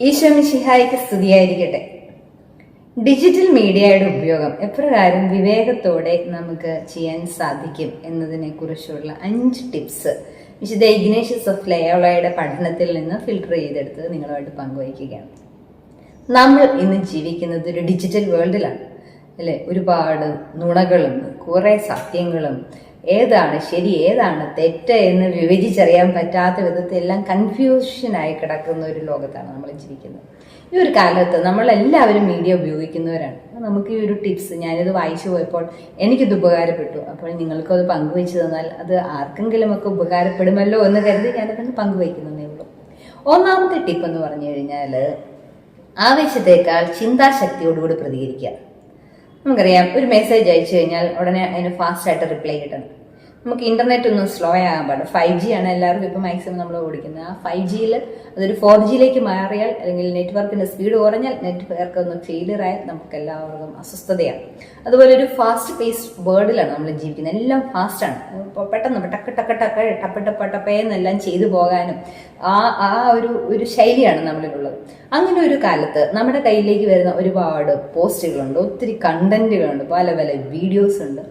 ഈശോ മിശിഹായിക്ക് സ്തുതിയായിരിക്കട്ടെ. ഡിജിറ്റൽ മീഡിയയുടെ ഉപയോഗം എപ്രകാരം വിവേകത്തോടെ നമുക്ക് ചെയ്യാൻ സാധിക്കും എന്നതിനെ കുറിച്ചുള്ള അഞ്ച് ടിപ്സ് വിശുദ്ധ ഇഗ്നേഷ്യസ് ഓഫ് ലയോളയുടെ പഠനത്തിൽ നിന്ന് ഫിൽട്ടർ ചെയ്തെടുത്ത് നിങ്ങളുമായിട്ട് പങ്കുവയ്ക്കുകയാണ്. നമ്മൾ ഇന്ന് ജീവിക്കുന്നത് ഒരു ഡിജിറ്റൽ വേൾഡിലാണ് അല്ലെ? ഒരുപാട് നുണകളും കുറേ സത്യങ്ങളും ഏതാണ് ശരി ഏതാണ് തെറ്റ് എന്ന് വിവേചിച്ചറിയാൻ പറ്റാത്ത വിധത്തിൽ എല്ലാം കൺഫ്യൂഷനായി കിടക്കുന്ന ഒരു ലോകത്താണ് നമ്മൾ ജീവിക്കുന്നത്. ഈ ഒരു കാലത്ത് നമ്മളെല്ലാവരും മീഡിയ ഉപയോഗിക്കുന്നവരാണ്. നമുക്ക് ഈ ഒരു ടിപ്സ് ഞാനിത് വായിച്ചു പോയപ്പോൾ എനിക്കിത് ഉപകാരപ്പെട്ടു. അപ്പോൾ നിങ്ങൾക്കും അത് പങ്കുവെച്ച് തന്നാൽ അത് ആർക്കെങ്കിലും ഒക്കെ ഉപകാരപ്പെടുമല്ലോ എന്ന് കരുതി ഞാനതൊന്ന് പങ്കുവയ്ക്കുന്നതേ ഉള്ളൂ. ഒന്നാമത്തെ ടിപ്പ് എന്ന് പറഞ്ഞു കഴിഞ്ഞാൽ ആവേശത്തേക്കാൾ ചിന്താശക്തിയോടുകൂടി പ്രതികരിക്കുക. നമുക്കറിയാം ഒരു മെസ്സേജ് അയച്ചു കഴിഞ്ഞാൽ ഉടനെ അതിന് ഫാസ്റ്റായിട്ട് റിപ്ലൈ കിട്ടണം നമുക്ക് ഇന്റർനെറ്റ് ഒന്നും സ്ലോ ആകാൻ പാടില്ല ഫൈവ് ജി ആണ് എല്ലാവർക്കും ഇപ്പോൾ മാക്സിമം നമ്മൾ ഓടിക്കുന്നത്. ആ ഫൈവ് ജിയിൽ അതൊരു ഫോർ ജിയിലേക്ക് മാറിയാൽ അല്ലെങ്കിൽ നെറ്റ്വർക്കിന്റെ സ്പീഡ് കുറഞ്ഞാൽ നെറ്റ്വർക്ക് ഒന്ന് ഫെയിലിയർ ആയാൽ നമുക്ക് എല്ലാവർക്കും അസ്വസ്ഥതയാണ്. അതുപോലെ ഒരു ഫാസ്റ്റ് പേസ് വേർഡിലാണ് നമ്മൾ ജീവിക്കുന്നത്. എല്ലാം ഫാസ്റ്റാണ് ഇപ്പോൾ പെട്ടെന്ന് ടക്ക് ടക്ക് ടക്ക് ടപ്പ് ടപ്പ് ടപ്പേന്നെല്ലാം ചെയ്തു പോകാനും ആ ആ ഒരു ഒരു ശൈലിയാണ് നമ്മളിലുള്ളത്. അങ്ങനെ ഒരു കാലത്ത് നമ്മുടെ കയ്യിലേക്ക് വരുന്ന ഒരുപാട് പോസ്റ്റുകളുണ്ട് ഒത്തിരി കണ്ടന്റുകളുണ്ട് പല പല വീഡിയോസ് ഉണ്ട്.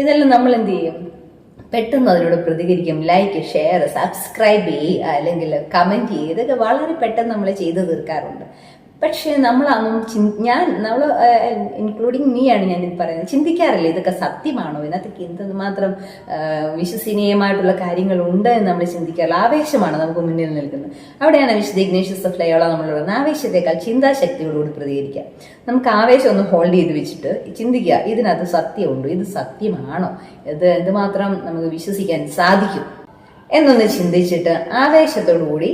ഇതെല്ലാം നമ്മൾ എന്ത് ചെയ്യും? പെട്ടെന്ന് അതിനോട് പ്രതികരിക്കും ലൈക്ക് ഷെയർ സബ്സ്ക്രൈബ് ചെയ്യുക അല്ലെങ്കിൽ കമന്റ് ചെയ്യുക ഇതൊക്കെ വളരെ പെട്ടെന്ന് നമ്മൾ ചെയ്തു തീർക്കാറുണ്ട്. പക്ഷേ നമ്മളൊന്നും ചി ഞാൻ നമ്മൾ ഇൻക്ലൂഡിങ് മീ ആണ് ഞാൻ ഇത് പറയുന്നത്. ചിന്തിക്കാറില്ല ഇതൊക്കെ സത്യമാണോ? ഇതിനകത്തേക്ക് എന്തുമാത്രം വിശ്വസനീയമായിട്ടുള്ള കാര്യങ്ങളുണ്ട് എന്ന് നമ്മൾ ചിന്തിക്കാറില്ല. ആവേശമാണ് നമുക്ക് മുന്നിൽ നിൽക്കുന്നത്? അവിടെയാണ് വിശുദ്ധ ഇഗ്നേഷ്യസ് ഓഫ് ലയോള നമ്മൾ പറയുന്നത് ആവേശത്തെക്കാൾ ചിന്താശക്തിയോടുകൂടി പ്രതികരിക്കുക നമുക്ക് ആവേശം ഒന്ന് ഹോൾഡ് ചെയ്ത് വെച്ചിട്ട് ചിന്തിക്കുക ഇതിനകത്ത് സത്യമുണ്ടോ? ഇത് സത്യമാണോ? ഇത് എന്തുമാത്രം നമുക്ക് വിശ്വസിക്കാൻ സാധിക്കും? എന്നൊന്ന് ചിന്തിച്ചിട്ട് ആവേശത്തോടു കൂടി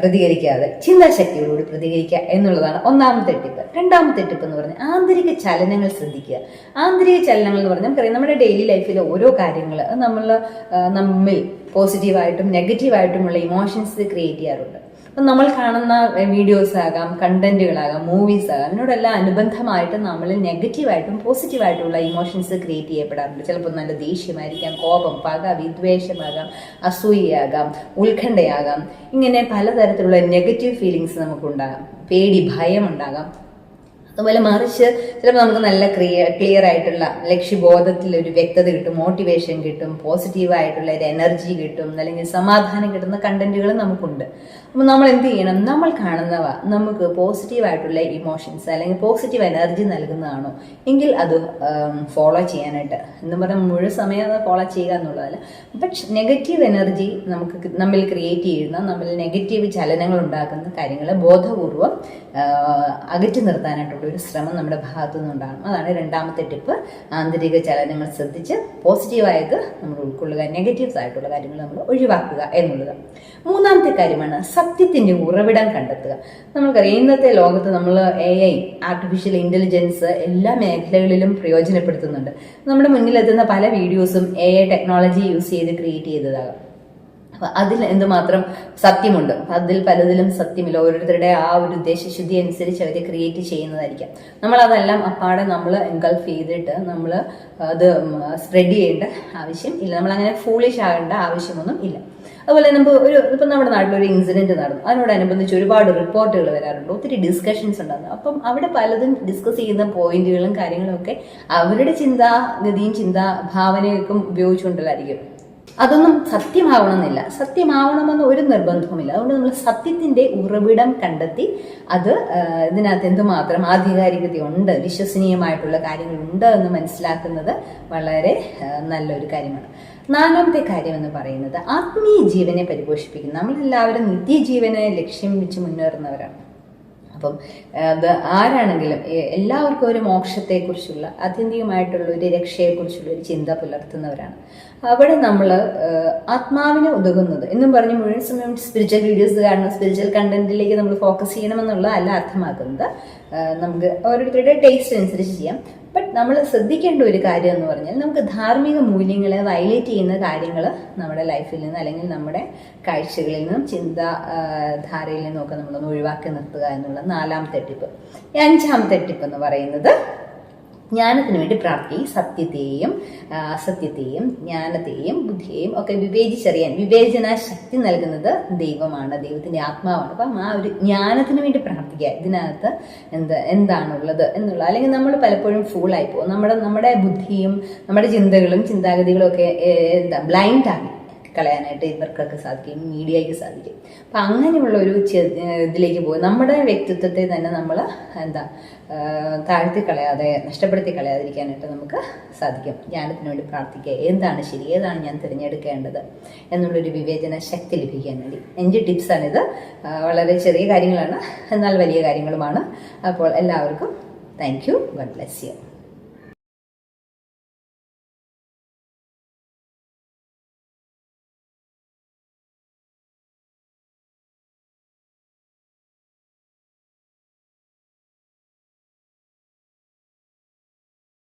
പ്രതികരിക്കാതെ ചിന്താശക്തിയോടുകൂടി പ്രതികരിക്കുക എന്നുള്ളതാണ് ഒന്നാമത്തെ ടിപ്പ് രണ്ടാമത്തെ ടിപ്പ് എന്ന് പറഞ്ഞാൽ ആന്തരിക ചലനങ്ങൾ ശ്രദ്ധിക്കുക. ആന്തരിക ചലനങ്ങൾ എന്ന് പറഞ്ഞാൽ നമുക്കറിയാം നമ്മുടെ ഡെയിലി ലൈഫിലെ ഓരോ കാര്യങ്ങൾ നമ്മൾ നമ്മിൽ പോസിറ്റീവായിട്ടും നെഗറ്റീവായിട്ടുമുള്ള ഇമോഷൻസ് ക്രിയേറ്റ് ചെയ്യാറുണ്ട്. അപ്പം നമ്മൾ കാണുന്ന വീഡിയോസ് ആകാം കണ്ടന്റുകളാകാം മൂവീസ് ആകാം അതിനോടെല്ലാം അനുബന്ധമായിട്ട് നമ്മളിൽ നെഗറ്റീവായിട്ടും പോസിറ്റീവായിട്ടുള്ള ഇമോഷൻസ് ക്രിയേറ്റ് ചെയ്യപ്പെടാറുണ്ട്. ചിലപ്പോൾ നല്ല ദേഷ്യമായിരിക്കാം കോപം പക വിദ്വേഷമാകാം അസൂയയാകാം ഉത്കണ്ഠയാകാം. ഇങ്ങനെ പലതരത്തിലുള്ള നെഗറ്റീവ് ഫീലിങ്സ് നമുക്കുണ്ടാകാം. പേടി ഭയം ഉണ്ടാകാം അതുപോലെ മറിച്ച് ചിലപ്പോൾ നമുക്ക് നല്ല ക്ലിയർ ക്ലിയർ ആയിട്ടുള്ള ലക്ഷ്യബോധത്തിൽ ഒരു വ്യക്തത കിട്ടും മോട്ടിവേഷൻ കിട്ടും പോസിറ്റീവായിട്ടുള്ള ഒരു എനർജി കിട്ടും അല്ലെങ്കിൽ സമാധാനം കിട്ടുന്ന കണ്ടന്റുകൾ നമുക്കുണ്ട്. അപ്പോൾ നമ്മൾ എന്ത് ചെയ്യണം? നമ്മൾ കാണുന്നവ നമുക്ക് പോസിറ്റീവായിട്ടുള്ള ഇമോഷൻസ് അല്ലെങ്കിൽ പോസിറ്റീവ് എനർജി നൽകുന്നതാണോ? എങ്കിൽ അത് ഫോളോ ചെയ്യാനായിട്ട്. എന്ന് പറഞ്ഞാൽ മുഴുവൻ സമയം അത് ഫോളോ ചെയ്യുക എന്നുള്ളതല്ല. പക്ഷെ നെഗറ്റീവ് എനർജി നമുക്ക് നമ്മൾ ക്രിയേറ്റ് ചെയ്യുന്ന നമ്മൾ നെഗറ്റീവ് ചലനങ്ങൾ ഉണ്ടാക്കുന്ന കാര്യങ്ങളെ ബോധപൂർവം അകറ്റി നിർത്താനായിട്ടുള്ള ഒരു ശ്രമം നമ്മുടെ ഭാഗത്തു നിന്നുണ്ടാകണം. അതാണ് രണ്ടാമത്തെ ടിപ്പ് ആന്തരിക ചലനങ്ങൾ ശ്രദ്ധിച്ച് പോസിറ്റീവായത് നമ്മൾ ഉൾക്കൊള്ളുക നെഗറ്റീവ്സ് ആയിട്ടുള്ള കാര്യങ്ങൾ നമ്മൾ ഒഴിവാക്കുക എന്നുള്ളത്. മൂന്നാമത്തെ കാര്യമാണ് സത്യത്തിന്റെ ഉറവിടം കണ്ടെത്തുക. നമുക്കറിയാം ഇന്നത്തെ ലോകത്ത് നമ്മൾ എ ഐ ആർട്ടിഫിഷ്യൽ ഇന്റലിജൻസ് എല്ലാ മേഖലകളിലും പ്രയോജനപ്പെടുത്തുന്നുണ്ട്. നമ്മുടെ മുന്നിലെത്തുന്ന പല വീഡിയോസും എ ഐ ടെക്നോളജി യൂസ് ചെയ്ത് ക്രിയേറ്റ് ചെയ്തതാകാം. അതിൽ എന്തുമാത്രം സത്യമുണ്ട്? അതിൽ പലതിലും സത്യമില്ല. ഓരോരുത്തരുടെ ആ ഒരു ഉദ്ദേശശുദ്ധി അനുസരിച്ച് അവർ ക്രിയേറ്റ് ചെയ്യുന്നതായിരിക്കാം. നമ്മൾ അതെല്ലാം അപ്പാടെ നമ്മൾ എൻഗൾഫ് ചെയ്തിട്ട് നമ്മൾ അത് സ്പ്രെഡ് ചെയ്യേണ്ട ആവശ്യം ഇല്ല. നമ്മൾ അങ്ങനെ ഫൂളിഷ് ആകേണ്ട ആവശ്യമൊന്നും ഇല്ല. അതുപോലെ നമുക്ക് ഒരു ഇപ്പം നമ്മുടെ നാട്ടിലൊരു ഇൻസിഡന്റ് നടന്നു. അതിനോടനുബന്ധിച്ച് ഒരുപാട് റിപ്പോർട്ടുകൾ വരാറുണ്ട്. ഒത്തിരി ഡിസ്കഷൻസ് ഉണ്ടാകുന്നു. അപ്പം അവിടെ പലതും ഡിസ്കസ് ചെയ്യുന്ന പോയിന്റുകളും കാര്യങ്ങളും ഒക്കെ അവരുടെ ചിന്താഗതിയും ചിന്താ ഭാവനയൊക്കെ ഉപയോഗിച്ചുകൊണ്ടല്ലായിരിക്കും അതൊന്നും സത്യമാവണമെന്നില്ല. സത്യമാവണമെന്ന് ഒരു നിർബന്ധവുമില്ല. അതുകൊണ്ട് നമ്മൾ സത്യത്തിന്റെ ഉറവിടം കണ്ടെത്തി അത് ഇതിനകത്ത് എന്തുമാത്രം ആധികാരികതയുണ്ട് വിശ്വസനീയമായിട്ടുള്ള കാര്യങ്ങളുണ്ട് എന്ന് മനസ്സിലാക്കുന്നത് വളരെ നല്ലൊരു കാര്യമാണ്. നാലാമത്തെ കാര്യം എന്ന് പറയുന്നത് ആത്മീയ ജീവനെ പരിപോഷിപ്പിക്കുന്നു. നമ്മളെല്ലാവരും നിത്യജീവനെ ലക്ഷ്യം വെച്ച് മുന്നേറുന്നവരാണ്. അപ്പം അത് ആരാണെങ്കിലും എല്ലാവർക്കും ഒരു മോക്ഷത്തെക്കുറിച്ചുള്ള ആത്യന്തികമായിട്ടുള്ള ഒരു രക്ഷയെക്കുറിച്ചുള്ള ഒരു ചിന്ത പുലർത്തുന്നവരാണ്. അവിടെ നമ്മൾ ആത്മാവിനെ ഉതകുന്നത് എന്നും പറഞ്ഞ് മുഴുവൻ സമയം സ്പിരിച്വൽ വീഡിയോസ് കാണണം സ്പിരിച്വൽ കണ്ടന്റിലേക്ക് നമ്മൾ ഫോക്കസ് ചെയ്യണമെന്നുള്ള അല്ല അർത്ഥമാക്കുന്നത്. നമുക്ക് ഓരോരുത്തരുടെ ടേസ്റ്റ് അനുസരിച്ച് ചെയ്യാം. ബട്ട് നമ്മൾ ശ്രദ്ധിക്കേണ്ട ഒരു കാര്യം എന്ന് പറഞ്ഞാൽ നമുക്ക് ധാർമ്മിക മൂല്യങ്ങളെ വയലേറ്റ് ചെയ്യുന്ന കാര്യങ്ങൾ നമ്മുടെ ലൈഫിൽ നിന്ന് അല്ലെങ്കിൽ നമ്മുടെ കാഴ്ചകളിൽ നിന്നും ചിന്ത ധാരയിൽ ധാരയിൽ നിന്നൊക്കെ നമ്മളൊന്ന് ഒഴിവാക്കി നിർത്തുക എന്നുള്ള നാലാമത്തെ ടിപ്പ് ഈ അഞ്ചാമത്തെ ടിപ്പ് എന്ന് പറയുന്നത് ജ്ഞാനത്തിന് വേണ്ടി പ്രാർത്ഥിക്കുകയും സത്യത്തെയും അസത്യത്തെയും ജ്ഞാനത്തെയും ബുദ്ധിയെയും ഒക്കെ വിവേചിച്ചറിയാൻ വിവേചന ശക്തി നൽകുന്നത് ദൈവമാണ്. ദൈവത്തിന്റെ ആത്മാവാണ്. അപ്പം ആ ഒരു ജ്ഞാനത്തിന് വേണ്ടി പ്രാർത്ഥിക്കുക. ഇതിനകത്ത് എന്ത് എന്താണുള്ളത് എന്നുള്ള അല്ലെങ്കിൽ നമ്മൾ പലപ്പോഴും ഫൂളായി പോകും. നമ്മുടെ നമ്മുടെ ബുദ്ധിയും നമ്മുടെ ചിന്തകളും ചിന്താഗതികളും ഒക്കെ എന്താ ബ്ലൈൻഡ് ആക്കി കളയാനായിട്ട് ഇവർക്കൊക്കെ സാധിക്കും മീഡിയയ്ക്ക് സാധിക്കും. അപ്പം അങ്ങനെയുള്ള ഒരു ഇതിലേക്ക് പോയി. നമ്മുടെ വ്യക്തിത്വത്തെ തന്നെ നമ്മൾ എന്താ താഴ്ത്തി കളയാതെ നഷ്ടപ്പെടുത്തി കളയാതിരിക്കാനായിട്ട് നമുക്ക് സാധിക്കും. ജ്ഞാനത്തിന് വേണ്ടി പ്രാർത്ഥിക്കുക. എന്താണ് ശരി? ഏതാണ് ഞാൻ തിരഞ്ഞെടുക്കേണ്ടത്? എന്നുള്ളൊരു വിവേചന ശക്തി ലഭിക്കാൻ വേണ്ടി. അഞ്ച് ഇത് വളരെ ചെറിയ കാര്യങ്ങളാണ്. എന്നാൽ വലിയ കാര്യങ്ങളുമാണ്. അപ്പോൾ എല്ലാവർക്കും thank you god bless you